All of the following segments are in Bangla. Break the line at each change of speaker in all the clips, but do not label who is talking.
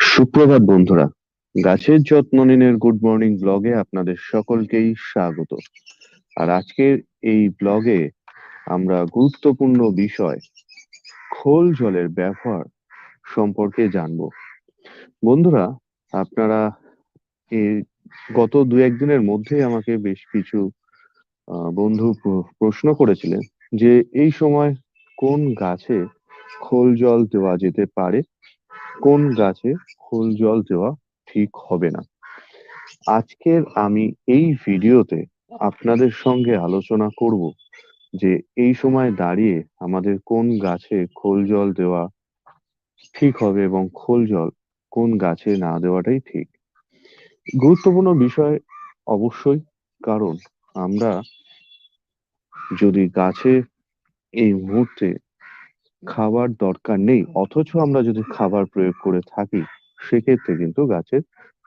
সুপ্রভাত বন্ধুরা, গাছের যত্ন নিনের গুড মর্নিং ব্লগে আপনাদের সকলকেই স্বাগত। আর আজকের এই ব্লগে আমরা গুরুত্বপূর্ণ বিষয় খোল জলের ব্যবহার সম্পর্কে জানব। বন্ধুরা, আপনারা এই গত দু একদিনের মধ্যেই আমাকে বেশ কিছু বন্ধু প্রশ্ন করেছিলেন যে এই সময় কোন গাছে খোল জল দেওয়া যেতে পারে। কোন গাছে খোল জল দেওয়া ঠিক হবে না? আজকের আমি এই ভিডিওতে আপনাদের সঙ্গে আলোচনা করব যে এই সময় দাঁড়িয়ে আমাদের কোন গাছে খোল জল দেওয়া ঠিক হবে এবং খোল জল কোন গাছে না দেওয়াটাই ঠিক। গুরুত্বপূর্ণ বিষয় অবশ্যই, কারণ আমরা যদি গাছে এই মুহূর্তে খাবার দরকার নেই অথচ আমরা যদি খাবার প্রয়োগ করে থাকি সেক্ষেত্রে কিন্তু গাছের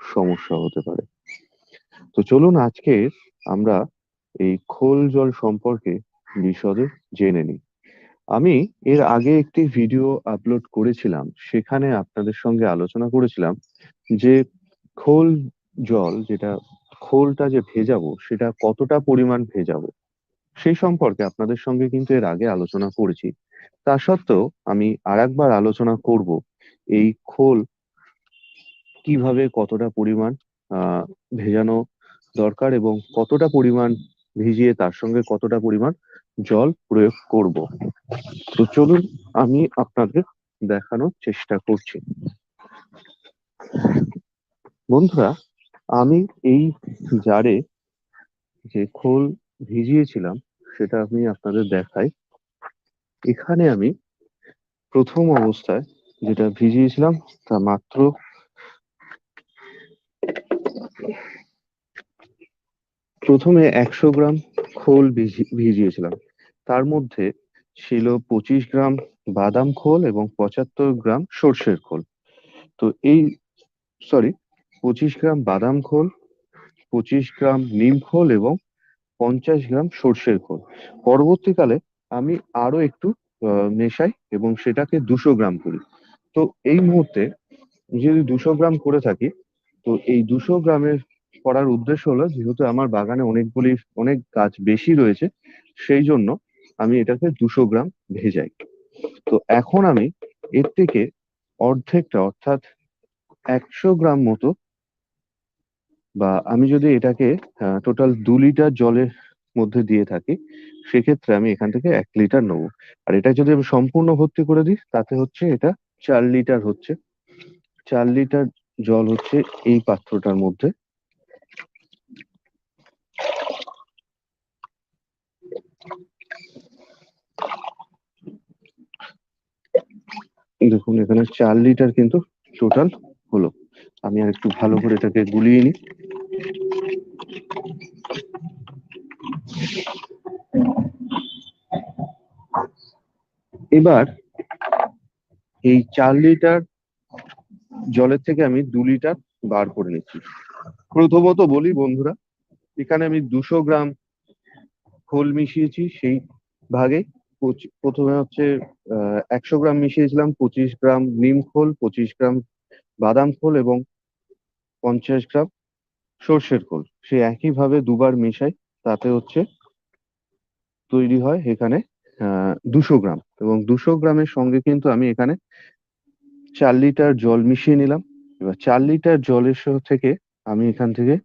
সমস্যা হতে পারে। তো চলুন আজকে আমরা এই খোল জল সম্পর্কে বিশদে জেনে নিই। আমি এর আগে একটি ভিডিও আপলোড করেছিলাম সেখানে আপনাদের সঙ্গে আলোচনা করেছিলাম যে খোল জল যেটা খোলটা যে ভেজাবো সেটা কতটা পরিমাণ ভেজাবো সেই সম্পর্কে আপনাদের সঙ্গে কিন্তু এর আগে আলোচনা করেছি। তা সত্ত্বেও আমি আরেকবার আলোচনা করব এই খোল কীভাবে কতটা পরিমাণ ভেজানো দরকার এবং কতটা পরিমাণ ভিজিয়ে তার সঙ্গে কতটা পরিমাণ জল প্রয়োগ করব। তো চলুন আমি আপনাদের দেখানোর চেষ্টা করছি। বন্ধুরা, আমি এই জারে যে খোল ভিজিয়েছিলাম, সেটা আমি আপনাদের দেখাই। এখানে আমি প্রথম অবস্থায় যেটা ভিজিয়েছিলাম, তা মাত্র প্রথমে একশো গ্রাম খোল ভিজি- ভিজিয়েছিলাম। তার মধ্যে ছিল পঁচিশ গ্রাম বাদাম খোল এবং পঁচাত্তর গ্রাম সর্ষের খোল। তো এই, সরি, পঁচিশ গ্রাম বাদাম খোল, পঁচিশ গ্রাম নিম খোল এবং পঞ্চাশ গ্রাম সর্ষের খোল। পরবর্তীকালে আমি আরও একটু মেশাই এবং সেটাকে দুশো গ্রাম করি। তো এই মুহূর্তে যদি দুশো গ্রাম করে থাকি, তো এই দুশো গ্রামের করার উদ্দেশ্য হলো, যেহেতু আমার বাগানে অনেকগুলি, অনেক গাছ বেশি রয়েছে, সেই জন্য আমি এটাকে দুশো গ্রাম ভেজাই। তো এখন আমি এর থেকে অর্ধেকটা, অর্থাৎ একশো গ্রাম মতো, বা আমি যদি এটাকে টোটাল দু লিটার জলের মধ্যে দিয়ে থাকি সেক্ষেত্রে আমি এখান থেকে এক লিটার নেব। আর এটা যদি আমি সম্পূর্ণ ভর্তি করে দিই, তাতে হচ্ছে এটা চার লিটার হচ্ছে। চার লিটার জল হচ্ছে এই পাত্রটার মধ্যে। দেখুন, এখানে চার লিটার কিন্তু টোটাল হলো। আমি আর একটু ভালো করে এটাকে গুলিয়ে নিই। এবার এই চার লিটার জলের থেকে আমি দু লিটার বার করে নিচ্ছি। প্রথমত বলি, বন্ধুরা, এখানে আমি দুশো গ্রাম খোল মিশিয়েছি, সেই ভাগে প্রথমে হচ্ছে একশো গ্রাম মিশিয়েছিলাম পঁচিশ গ্রাম নিম খোল, পঁচিশ গ্রাম বাদাম খোল এবং পঞ্চাশ গ্রাম সর্ষের খোল। সে একইভাবে দুবার মেশাই, তাতে হচ্ছে তৈরি হয় এখানে দুশো গ্রাম। এবং দুশো গ্রামের সঙ্গে কিন্তু আমি এখানে চার লিটার জল মিশিয়ে নিলাম। এবার চার লিটার জলের থেকে আমি এখান থেকে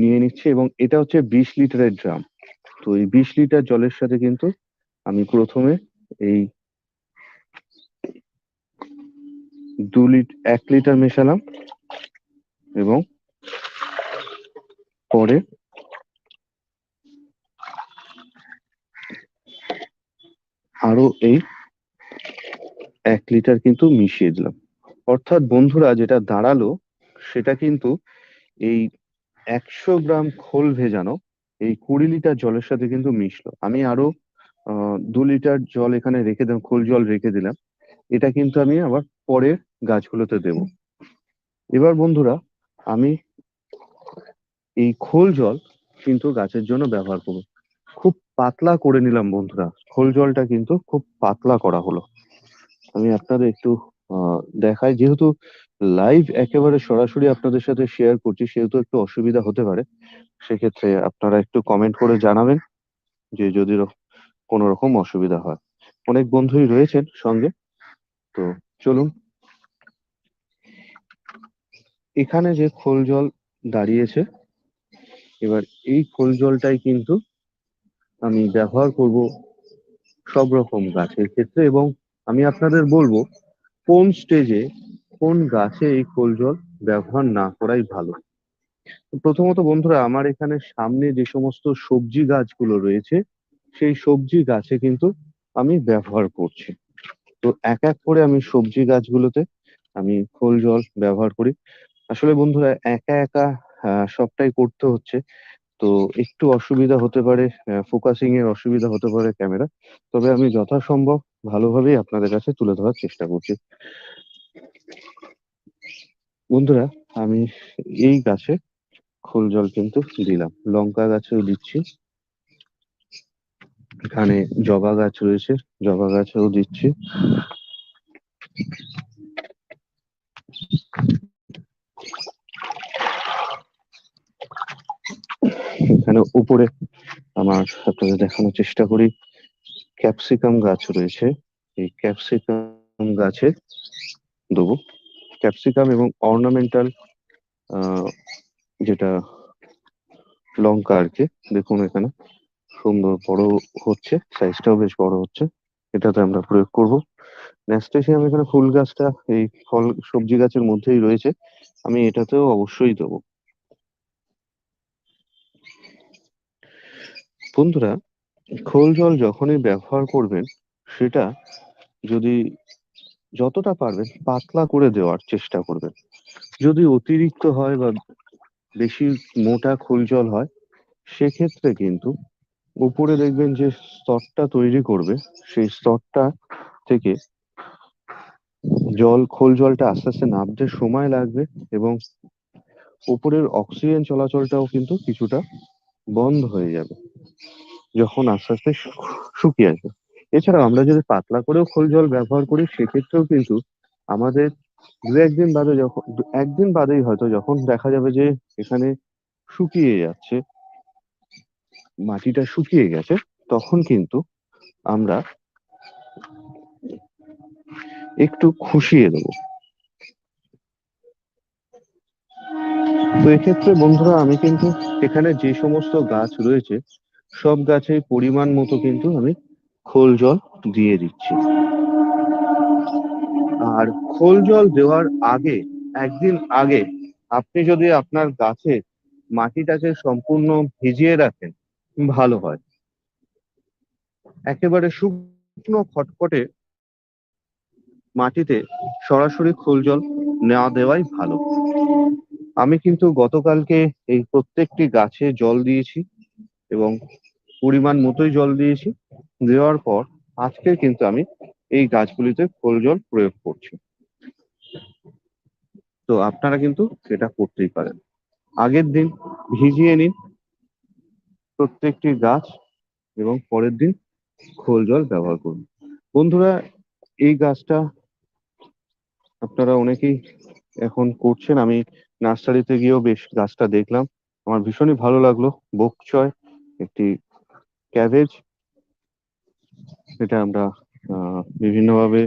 নিয়ে নিচ্ছি এবং এটা হচ্ছে বিশ লিটারের ড্রাম। তো এই বিশ লিটার জলের সাথে কিন্তু আমি প্রথমে এই দু লিট, এক লিটার মেশালাম এবং পরে আরও এই এক লিটার কিন্তু মিশিয়ে দিলাম। অর্থাৎ বন্ধুরা, যেটা দাঁড়াল, সেটা কিন্তু এই একশো গ্রাম খোল ভেজানো, এই কুড়ি লিটার জলের সাথে কিন্তু মিশলো। আমি আরও দু লিটার জল এখানে রেখে দিলাম, খোল জল রেখে দিলাম। এটা কিন্তু আমি আবার পরে গাছগুলোতে দেব। এবার বন্ধুরা, আমি এই খোল জল কিন্তু গাছের জন্য ব্যবহার করব। খুব পাতলা করে নিলাম বন্ধুরা। খোল জলটা কিন্তু খুব পাতলা করা হলো। আমি আপনাদের একটু দেখাই। যেহেতু লাইভ একেবারে সরাসরি আপনাদের সাথে শেয়ার করছি, সেহেতু একটু অসুবিধা হতে পারে। সেক্ষেত্রে আপনারা একটু কমেন্ট করে জানাবেন যে যদি কোনো রকম অসুবিধা হয়। অনেক বন্ধুই রয়েছেন সঙ্গে, তো চলুন। এখানে যে খোল জল দাঁড়িয়েছে, এবার এই খোল জলটাই কিন্তু আমি ব্যবহার করব সব রকম গাছের ক্ষেত্রে এবং আমি আপনাদের বলব, কোন স্টেজে কোন গাছে এই খোল জল ব্যবহার না করাই ভালো। প্রথমত বন্ধুরা, আমার এখানে সামনে যে সমস্ত সবজি গাছগুলো রয়েছে, সেই সবজি গাছে কিন্তু আমি ব্যবহার করছি। তো এক এক করে আমি সবজি গাছগুলোতে আমি খোল জল ব্যবহার করি। আসলে বন্ধুরা, একা একা সবটাই করতে হচ্ছে। তো একটু অসুবিধা হতে পারে ফোকাসিং এর অসুবিধা হতে পারে ক্যামেরা তবে আমি যথাসম্ভব ভালোভাবেই আপনাদের কাছে তুলে ধরার চেষ্টা করছি। বন্ধুরা, আমি এই গাছে খোল জল কিন্তু দিলাম, লঙ্কা গাছেও দিচ্ছি। এখানে জবা গাছ রয়েছে, জবা গাছেও দিচ্ছি। এখানে উপরে আমার আপনাদের দেখানোর চেষ্টা করি। ক্যাপসিকাম গাছ রয়েছে। এই ক্যাপসিকাম গাছে দেবো। ক্যাপসিকাম এবং অর্নামেন্টাল যেটা লঙ্কা আর কি, দেখুন এখানে। সুন্দর বড় হচ্ছে সাইজটাও বেশ বড় হচ্ছে। এটাতে আমরা প্রয়োগ করব। ন্যাস্টেশিয়াম এখানে ফুল গাছটা এই ফল সবজি গাছের মধ্যেই রয়েছে। আমি এটাতেও অবশ্যই দেবো। বন্ধুরা, খোল জল যখনই ব্যবহার করবেন, সেটা যদি যতটা পারবেন পাতলা করে দেওয়ার চেষ্টা করবেন। যদি অতিরিক্ত হয় বা বেশি মোটা খোল জল হয়, সেক্ষেত্রে কিন্তু উপরে দেখবেন যে স্তরটা তৈরি করবে, সেই স্তরটা থেকে জল, খোল জলটা আস্তে আস্তে নামতে সময় লাগবে এবং উপরের অক্সিজেন চলাচলটাও কিন্তু কিছুটা বন্ধ হয়ে যাবে। যখন আস্তে আস্তে শুকিয়ে আসবে এছাড়াও আমরা যদি পাতলা করেও খোল জল ব্যবহার করি, সেক্ষেত্রেও কিন্তু আমাদের দু একদিন বাদে যখন একদিন বাদেই হয়তো যখন দেখা যাবে যে এখানে শুকিয়ে যাচ্ছে, মাটিটা শুকিয়ে গেছে, তখন কিন্তু আমরা একটু খুশিয়ে দেবো। তো এক্ষেত্রে বন্ধুরা, আমি কিন্তু এখানে যে সমস্ত গাছ রয়েছে সব গাছে পরিমাণ মতো কিন্তু আমি খোল জল দিয়ে দিচ্ছি। আর খোল জল দেওয়ার আগে, একদিন আগে, আপনি যদি আপনার গাছের মাটিটাকে সম্পূর্ণ ভিজিয়ে রাখেন, ভালো হয়। একেবারে শুকনো খটখটে মাটিতে সরাসরি খোল জল নেওয়া দেওয়াই ভালো। আমি কিন্তু গতকালকে এই প্রত্যেকটি গাছে জল দিয়েছি। এবং পরিমাণ মতোই জল দিয়েছি। দেওয়ার পর আজকে কিন্তু আমি এই গাছগুলিতে খোল জল প্রয়োগ করছি। তো আপনারা কিন্তু সেটা করতেই পারেন। আগের দিন ভিজিয়ে নিন প্রত্যেকটি গাছ এবং পরের দিন খোল জল ব্যবহার করুন। বন্ধুরা, এই গাছটা আপনারা অনেকেই এখন করছেন। আমি নার্সারিতে গিয়েও বেশ গাছটা দেখলাম। আমার ভীষণই ভালো লাগল। বকচয় একটি ক্যাবেজ এটা আমরা বিভিন্নভাবে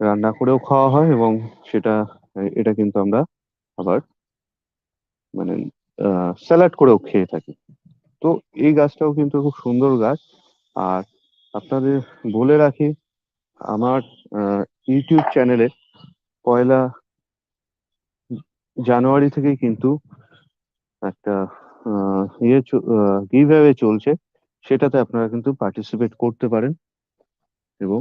রান্না করেও খাওয়া হয় এবং সেটা, এটা কিন্তু আমরা আবার মানে স্যালাড করেও খেয়ে থাকি। তো এই গাছটাও কিন্তু খুব সুন্দর গাছ। আর আপনাদের বলে রাখি, আমার ইউটিউব চ্যানেলে পয়লা জানুয়ারি থেকেই কিন্তু একটা ইয়ে অ্যাওয়ে চলছে, সেটাতে আপনারা কিন্তু পার্টিসিপেট করতে পারেন এবং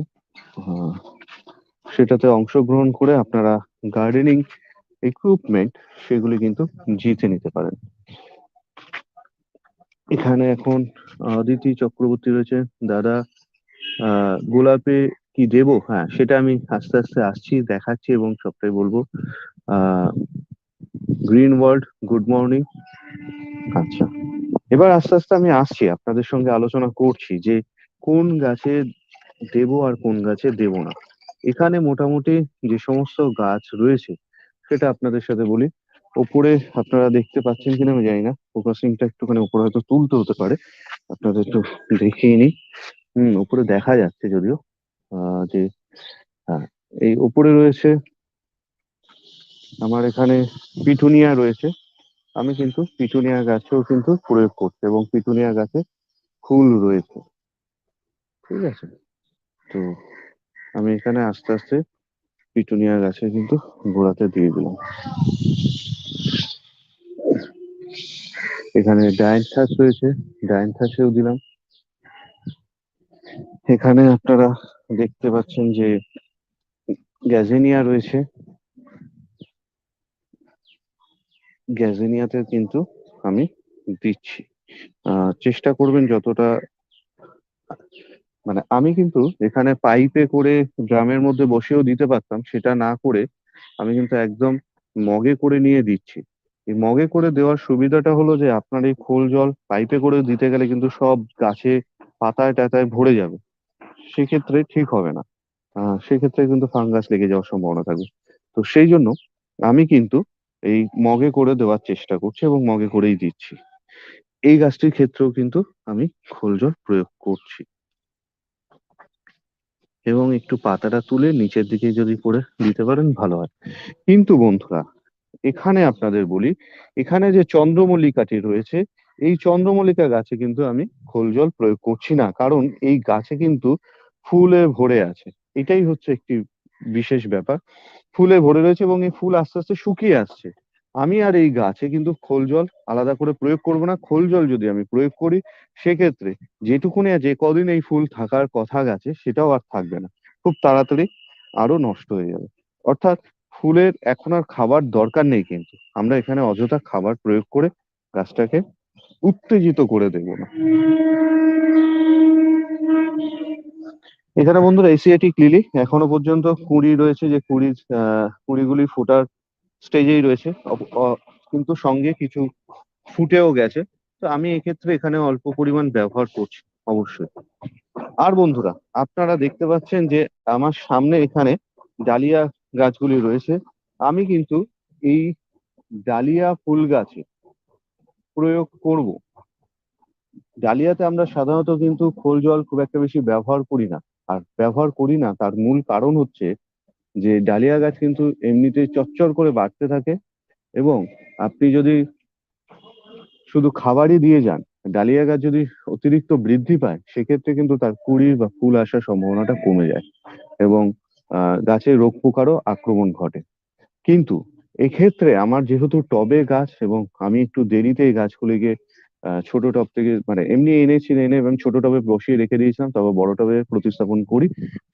সেটাতে অংশগ্রহণ করে আপনারা গার্ডেনিং ইকুইপমেন্ট সেগুলি কিন্তু জিতে নিতে পারেন। এখানে এখন অদিতি চক্রবর্তী রয়েছে। দাদা গোলাপে কি দেব? হ্যাঁ সেটা আমি আস্তে আস্তে আসছি, দেখাচ্ছি এবং সবটাই বলব। গ্রিন ওয়ার্ল্ড গুড মর্নিং আচ্ছা। এবার আস্তে আস্তে আমি আসছি আপনাদের সঙ্গে আলোচনা করছি যে কোন গাছে দেব আর কোন গাছে দেব না। এখানে মোটামুটি যে সমস্ত গাছ রয়েছে সেটা আপনাদের সাথে বলি। ওপরে আপনারা দেখতে পাচ্ছেন কিনা আমি জানি না ফোকাসিংটা একটুখানি উপরে হয়তো তুলতে হতে পারে। আপনাদের একটু দেখিয়ে নিই হম উপরে দেখা যাচ্ছে যদিও আহ যে হ্যাঁ এই উপরে রয়েছে আমার এখানে পিটুনিয়া রয়েছে। আমি কিন্তু পিটুনিয়া গাছেও কিন্তু প্রয়োগ করছি এবং পিটুনিয়া গাছে ফুল রয়েছে। ঠিক আছে? তো আমি এখানে আস্তে আস্তে পিটুনিয়া গাছে কিন্তু গোড়াতে দিয়ে দিলাম। এখানে ডায়েন্থাস রয়েছে ডায়েন্থাসেও দিলাম। এখানে আপনারা দেখতে পাচ্ছেন যে গ্যাজেনিয়া রয়েছে গ্যাজেনিয়াতে কিন্তু আমি দিচ্ছি। চেষ্টা করবেন যতটা মানে আমি কিন্তু এখানে পাইপে করে ড্রামের মধ্যে বসেও দিতে পারতাম, সেটা না করে আমি কিন্তু একদম মগে করে নিয়ে দিচ্ছি। এই মগে করে দেওয়ার সুবিধাটা হলো যে আপনার এই খোল জল পাইপে করে দিতে গেলে কিন্তু সব গাছে পাতায় টাতায় ভরে যাবে। সেক্ষেত্রে ঠিক হবে না। সেক্ষেত্রে কিন্তু ফাঙ্গাস লেগে যাওয়ার সম্ভাবনা থাকবে। তো সেই জন্য আমি কিন্তু এই মগে করে দেওয়ার চেষ্টা করছি এবং মগে করেই দিচ্ছি। এই গাছটির ক্ষেত্রেও কিন্তু আমি খোল জল প্রয়োগ করছি। এবং একটু পাতাটা তুলে নিচের দিকে যদি করে দিতে পারেন, ভালো হয়। কিন্তু বন্ধুরা, এখানে আপনাদের বলি, এখানে যে চন্দ্রমল্লিকাটি রয়েছে, এই চন্দ্রমল্লিকা গাছে কিন্তু আমি খোল জল প্রয়োগ করছি না। কারণ এই গাছে কিন্তু ফুলে ভরে আছে। এটাই হচ্ছে একটি বিশেষ ব্যাপার। ফুলে ভরে রয়েছে এবং এই ফুল আস্তে আস্তে শুকিয়ে আসছে। আমি আর এই গাছে কিন্তু খোল জল আলাদা করে প্রয়োগ করব না। খোল জল যদি আমি প্রয়োগ করি, সেক্ষেত্রে যেটুকুনি যে কদিন এই ফুল থাকার কথা গাছে, সেটাও আর থাকবে না। খুব তাড়াতাড়ি আরও নষ্ট হয়ে যাবে। অর্থাৎ ফুলের এখন আর খাবার দরকার নেই কিন্তু। আমরা এখানে অযথা খাবার প্রয়োগ করে গাছটাকে উত্তেজিত করে দেব না। এখানে বন্ধুরা এসিয়াটিক লিলি এখনও পর্যন্ত কুড়ি রয়েছে যে কুড়ি আহ, কুড়িগুলি ফোটার স্টেজেই রয়েছে। কিন্তু সঙ্গে কিছু ফুটেও গেছে। তো আমি এক্ষেত্রে এখানে অল্প পরিমাণ ব্যবহার করছি, অবশ্যই। আর বন্ধুরা, আপনারা দেখতে পাচ্ছেন যে আমার সামনে এখানে ডালিয়া গাছগুলি রয়েছে। আমি কিন্তু এই ডালিয়া ফুল গাছে প্রয়োগ করব। ডালিয়াতে আমরা সাধারণত কিন্তু খোল জল খুব একটা বেশি ব্যবহার করি না। আর ব্যবহার করি না, তার মূল কারণ হচ্ছে যে ডালিয়া গাছ কিন্তু এমনিতেই চচ্চর করে বাড়তে থাকে এবং আপনি যদি শুধু খাবারই দিয়ে যান, ডালিয়া গাছ যদি অতিরিক্ত বৃদ্ধি পায়, সেক্ষেত্রে কিন্তু তার কুড়ি বা ফুল আসার সম্ভাবনাটা কমে যায় এবং গাছে রোগ পোকারও আক্রমণ ঘটে। কিন্তু এক্ষেত্রে আমার যেহেতু টবে গাছ এবং আমি একটু দেরিতে গাছগুলিকে ছোট টব থেকে মানে এমনি এনেছি এনে এবং ছোট টবে বসিয়ে রেখে দিয়েছিলাম তবে বড় টবে প্রতিস্থাপন করি।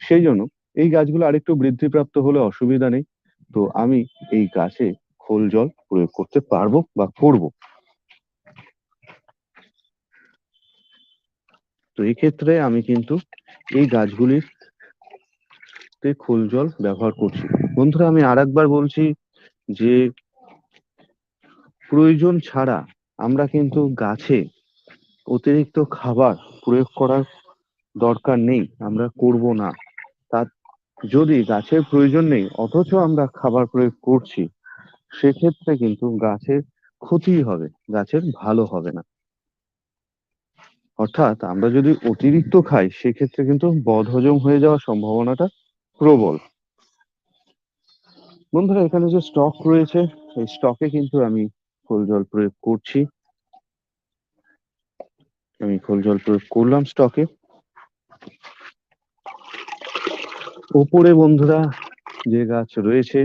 সেই জন্য এই গাছগুলো আরেকটু বৃদ্ধিপ্রাপ্ত হলে অসুবিধা নেই। তো আমি এই গাছে খোল জল প্রয়োগ করতে পারব বা করব। তো এই ক্ষেত্রে আমি কিন্তু এই গাছগুলির খোল জল ব্যবহার করছি। বন্ধুরা, আমি আরেকবার বলছি যে প্রয়োজন ছাড়া আমরা কিন্তু গাছে অতিরিক্ত খাবার প্রয়োগ করার দরকার নেই, আমরা করব না। তার যদি গাছের প্রয়োজন নেই, অথচ আমরা খাবার প্রয়োগ করছি, সেক্ষেত্রে কিন্তু গাছের ক্ষতি হবে, গাছের ভালো হবে না। অর্থাৎ আমরা যদি অতিরিক্ত খাই, সেক্ষেত্রে কিন্তু বদহজম হয়ে যাওয়ার সম্ভাবনাটা প্রবল। বন্ধুরা, এখানে যে স্টক রয়েছে, এই স্টকে কিন্তু আমি খোল জল প্রয়োগ করছি। আমি খোল জল প্রয়োগ করলাম স্টকে ওপরে বন্ধুরা যে গাছ রয়েছে।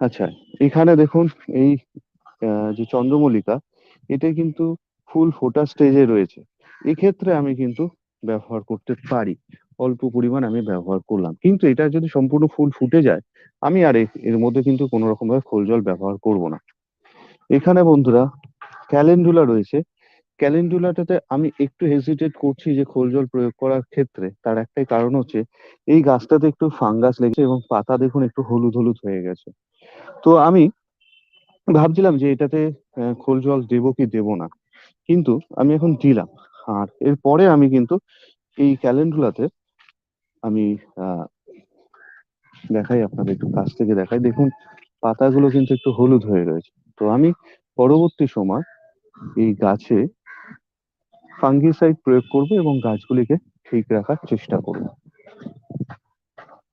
আচ্ছা এখানে দেখুন এই যে চন্দ্রমল্লিকা এটা কিন্তু ফুল ফোটা স্টেজে রয়েছে। এক্ষেত্রে আমি কিন্তু ব্যবহার করতে পারি। অল্প পরিমাণ আমি ব্যবহার করলাম। কিন্তু এটা যদি সম্পূর্ণ ফুল ফুটে যায়, আমি আর এর মধ্যে কিন্তু কোনো রকম ভাবে খোল জল ব্যবহার করব না। এখানে বন্ধুরা ক্যালেন্ডুলা রয়েছে। ক্যালেন্ডুলাটাতে আমি একটু হেজিটেট করছি যে খোল জল প্রয়োগ করার ক্ষেত্রে। তার একটাই কারণ হচ্ছে, এই গাছটাতে একটু ফাঙ্গাস লেগেছে এবং পাতা দেখুন একটু হলুদ হলুদ হয়ে গেছে। তো আমি ভাবছিলাম যে এটাতে খোল জল দেবো কি দেবো না। কিন্তু আমি এখন দিলাম। আর এরপরে আমি কিন্তু এই ক্যালেন্ডুলাতে আমি দেখাই আপনাদের, একটু কাছ থেকে দেখাই। দেখুন, পাতাগুলো কিন্তু একটু হলুদ হয়ে রয়েছে। তো আমি পরবর্তী সময় এই গাছে ফাঙ্গিসাইড প্রয়োগ করব এবং গাছগুলিকে ঠিক রাখার চেষ্টা করব।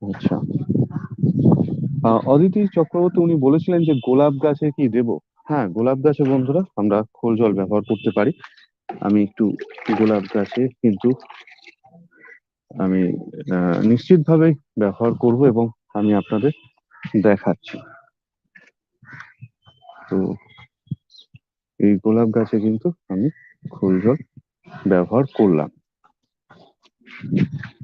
আচ্ছা। অদিতি চক্রবর্তী, উনি বলেছিলেন যে গোলাপ গাছে কি দেব? হ্যাঁ গোলাপ গাছে বন্ধুরা, আমরা খোল জল ব্যবহার করতে পারি। আমি একটু গোলাপ গাছে কিন্তু আমি নিশ্চিতভাবে ব্যবহার করব এবং আমি আপনাদের দেখাচ্ছি। তো এই গোলাপ গাছে কিন্তু আমি খোল জল ব্যবহার করলাম।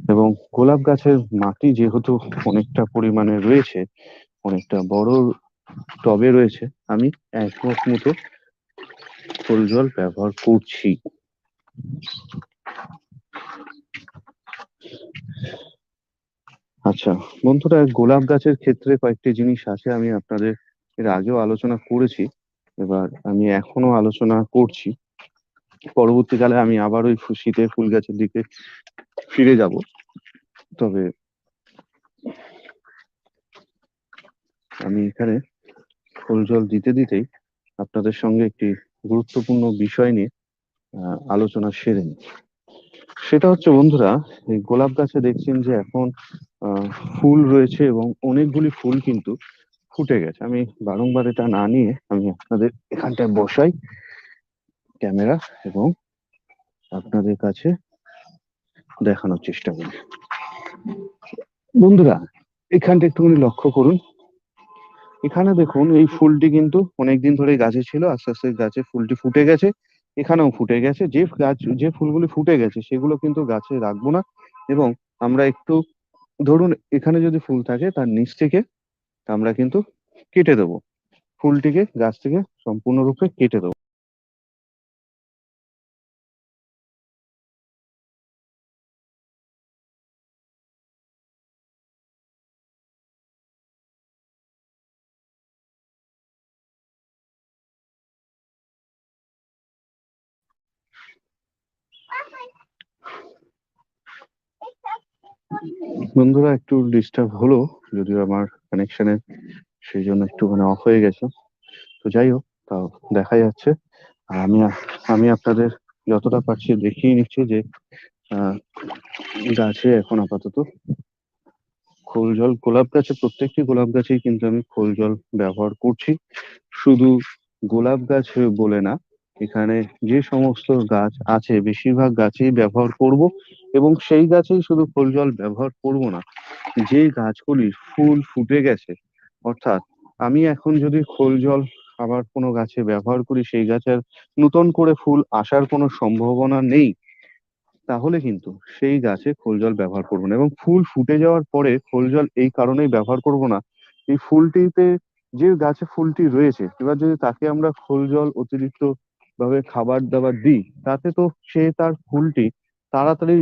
এবং গোলাপ গাছের মাটি যেহেতু অনেকটা পরিমাণে রয়েছে, অনেকটা বড় টবে রয়েছে, আমি এক মতো খোল জল ব্যবহার করছি। আচ্ছা বন্ধুরা, গোলাপ গাছের ক্ষেত্রে কয়েকটি জিনিস আছে, আমি আপনাদের এর আগেও আলোচনা করেছি, এবার আমি এখনও আলোচনা করছি। পরবর্তীকালে আমি আবার ওই শীতের ফুল গাছের দিকে ফিরে যাব। তবে আমি এখানে ফুল জল দিতে দিতেই আপনাদের সঙ্গে একটি গুরুত্বপূর্ণ বিষয় নিয়ে আলোচনা সেরে নিই। সেটা হচ্ছে, বন্ধুরা, এই গোলাপ গাছে দেখছেন যে এখন ফুল রয়েছে এবং অনেকগুলি ফুল কিন্তু ফুটে গেছে। আমি বারংবার এটা না নিয়ে আমি আপনাদের এখানটায় বসাই ক্যামেরা এবং আপনাদের কাছে দেখানোর চেষ্টা করি। বন্ধুরা, এখানটা একটুখানি লক্ষ্য করুন। এখানে দেখুন, এই ফুলটি কিন্তু অনেকদিন ধরে গাছে ছিল, আস্তে আস্তে গাছে ফুলটি ফুটে গেছে, এখানেও ফুটে গেছে। যে গাছ, যে ফুলগুলি ফুটে গেছে, সেগুলো কিন্তু গাছে রাখব না এবং আমরা একটু ধরুন এখানে যদি ফুল থাকে তার নিচ থেকে আমরা কিন্তু কেটে দেবো। ফুলটিকে গাছ থেকে সম্পূর্ণরূপে কেটে দেবো। বন্ধুরা, একটু ডিস্টার্ব হলো, যদিও আমার কানেকশনের সেই জন্য একটুখানি অফ হয়ে গেছে। তো যাই হোক, তাও দেখা যাচ্ছে। আর আমি আমি আপনাদের যতটা পারছি দেখিয়ে নিচ্ছি যে গাছে এখন আপাতত খোল জল, গোলাপ গাছে, প্রত্যেকটি গোলাপ গাছেই কিন্তু আমি খোল জল ব্যবহার করছি। শুধু গোলাপ গাছ বলে না, এখানে যে সমস্ত গাছ আছে, বেশিরভাগ গাছেই ব্যবহার করব। এবং সেই গাছেই শুধু খোল জল ব্যবহার করব না, যে গাছগুলির ফুল ফুটে গেছে, অর্থাৎ আমি এখন যদি খোল জল আবার কোনো গাছে ব্যবহার করি, সেই গাছের নতুন করে ফুল আসার কোনো সম্ভাবনা নেই, তাহলে কিন্তু সেই গাছে খোল জল ব্যবহার করব না। এবং ফুল ফুটে যাওয়ার পরে খোল জল এই কারণেই ব্যবহার করব না, এই ফুলটিতে যে গাছে ফুলটি রয়েছে, এবার যদি তাকে আমরা খোল জল অতিরিক্ত ভাবে খাবার দাবার দিই, তাতে তো সে তার ফুলটি তাড়াতাড়ি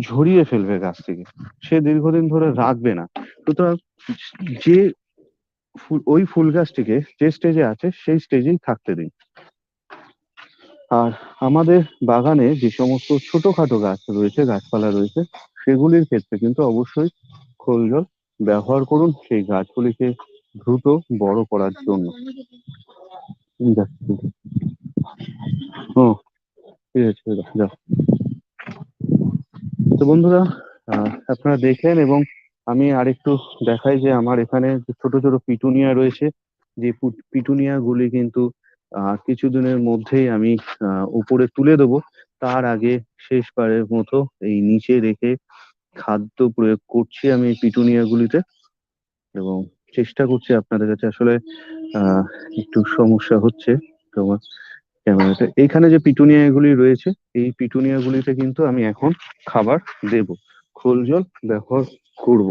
ঝরিয়ে ফেলবে গাছ থেকে সে দীর্ঘদিন ধরে রাখবে না। সুতরাং যে ফুল, ওই ফুল গাছটিকে যে স্টেজে আছে, সেই স্টেজেই থাকতে দিন। আর আমাদের বাগানে যে সমস্ত ছোটখাটো গাছ রয়েছে, গাছপালা রয়েছে, সেগুলির ক্ষেত্রে কিন্তু অবশ্যই খোল জল ব্যবহার করুন সেই গাছগুলিকে দ্রুত বড় করার জন্য। ও ঠিক আছে, যাও। তো বন্ধুরা আপনারা দেখলেন এবং আমি আরেকটু দেখাই যে আমার এখানে ছোট ছোট পিটুনিয়া রয়েছে, যে পিটুনিয়া গুলি কিন্তু কিছুদিনের মধ্যেই আমি উপরে তুলে দেবো। তার আগে শেষবারের মতো এই নিচে রেখে খাদ্য প্রয়োগ করছি আমি পিটুনিয়া গুলিতে এবং চেষ্টা করছি আপনাদের কাছে আসলে একটু সমস্যা হচ্ছে তোমার। ক্যামেরাতে এইখানে যে পিটুনিয়া গুলি রয়েছে, এই পিটুনিয়া গুলিতে কিন্তু আমি এখন খাবার দেব। খোল জল ব্যবহার করব।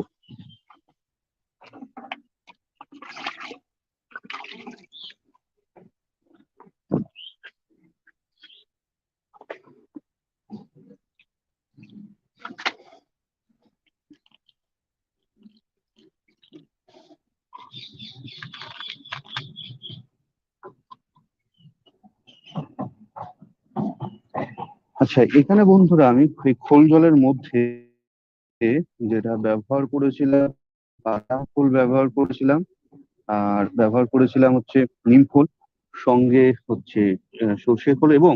আচ্ছা এখানে বন্ধুরা আমি খোল জলের মধ্যে যেটা ব্যবহার করেছিলাম বাদাম ফুল ব্যবহার করেছিলাম, আর ব্যবহার করেছিলাম হচ্ছে নিম ফুল সঙ্গে হচ্ছে সর্ষে ফুল এবং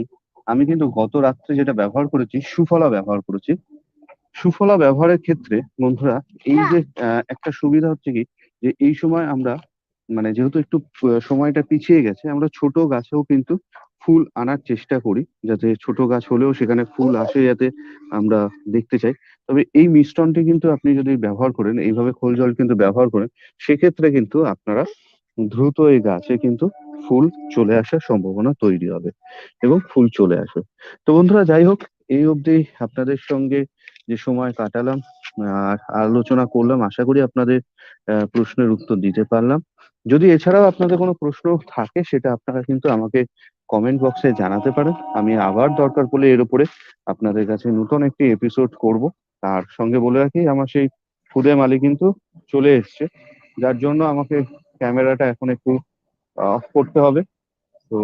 আমি কিন্তু গত রাত্রে যেটা ব্যবহার করেছি, সুফলা ব্যবহার করেছি। সুফলা ব্যবহারের ক্ষেত্রে বন্ধুরা এই যে একটা সুবিধা হচ্ছে কি, যে এই সময় আমরা মানে যেহেতু একটু সময়টা পিছিয়ে গেছে, আমরা ছোট গাছেও কিন্তু ফুল আনার চেষ্টা করি, যাতে ছোট গাছ হলেও সেখানে ফুল আসে যাতে আমরা দেখতে চাই। তবে এই মিশ্রণটি কিন্তু আপনি যদি ব্যবহার করেন, এইভাবে খোল জল কিন্তু ব্যবহার করেন, সেক্ষেত্রে কিন্তু আপনারা দ্রুত এই গাছে কিন্তু ফুল চলে আসার সম্ভাবনা তৈরি হবে এবং ফুল চলে আসবে। তো বন্ধুরা, যাই হোক, এই অবধি আপনাদের সঙ্গে যে সময় কাটালাম, আর আলোচনা করলাম, আশা করি আপনাদের প্রশ্নের উত্তর দিতে পারলাম। যদি এছাড়াও আপনাদের কোনো প্রশ্ন থাকে, সেটা আপনারা কিন্তু আমাকে কমেন্ট বক্সে জানাতে পারেন। আমি আবার দরকার পড়লে এর উপরে আপনাদের কাছে নতুন একটি এপিসোড করব। তার সঙ্গে বলে রাখি, আমার সেই খুদে মালি কিন্তু চলে এসছে। যার জন্য আমাকে ক্যামেরাটা এখন একটু অফ করতে হবে। তো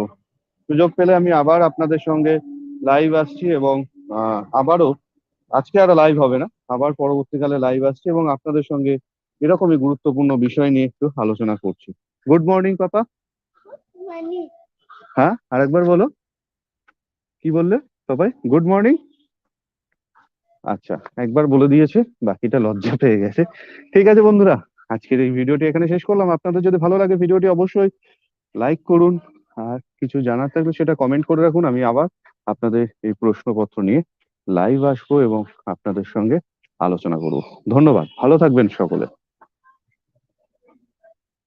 সুযোগ পেলে আমি আবার আপনাদের সঙ্গে লাইভ আসছি এবং আবারও, আজকে আর লাইভ হবে না। আবার পরবর্তীকালে লাইভ আসছি এবং আপনাদের সঙ্গে এরকমই গুরুত্বপূর্ণ বিষয় নিয়ে একটু আলোচনা করছি। Good morning papa. হ্যাঁ আরেকবার বলো। কি বললে সবাই? গুড মর্নিং আচ্ছা একবার বলে দিয়েছে, বাকিটা লজ্জা পেয়ে গেছে। ঠিক আছে বন্ধুরা, আজকের এই ভিডিওটি এখানে শেষ করলাম। আপনাদের যদি ভালো লাগে ভিডিওটি অবশ্যই লাইক করুন, আর কিছু জানার থাকলে সেটা কমেন্ট করে রাখুন। আমি আবার আপনাদের এই প্রশ্নপত্র নিয়ে লাইভ আসব এবং আপনাদের সঙ্গে আলোচনা করব। ধন্যবাদ, ভালো থাকবেন সকলে।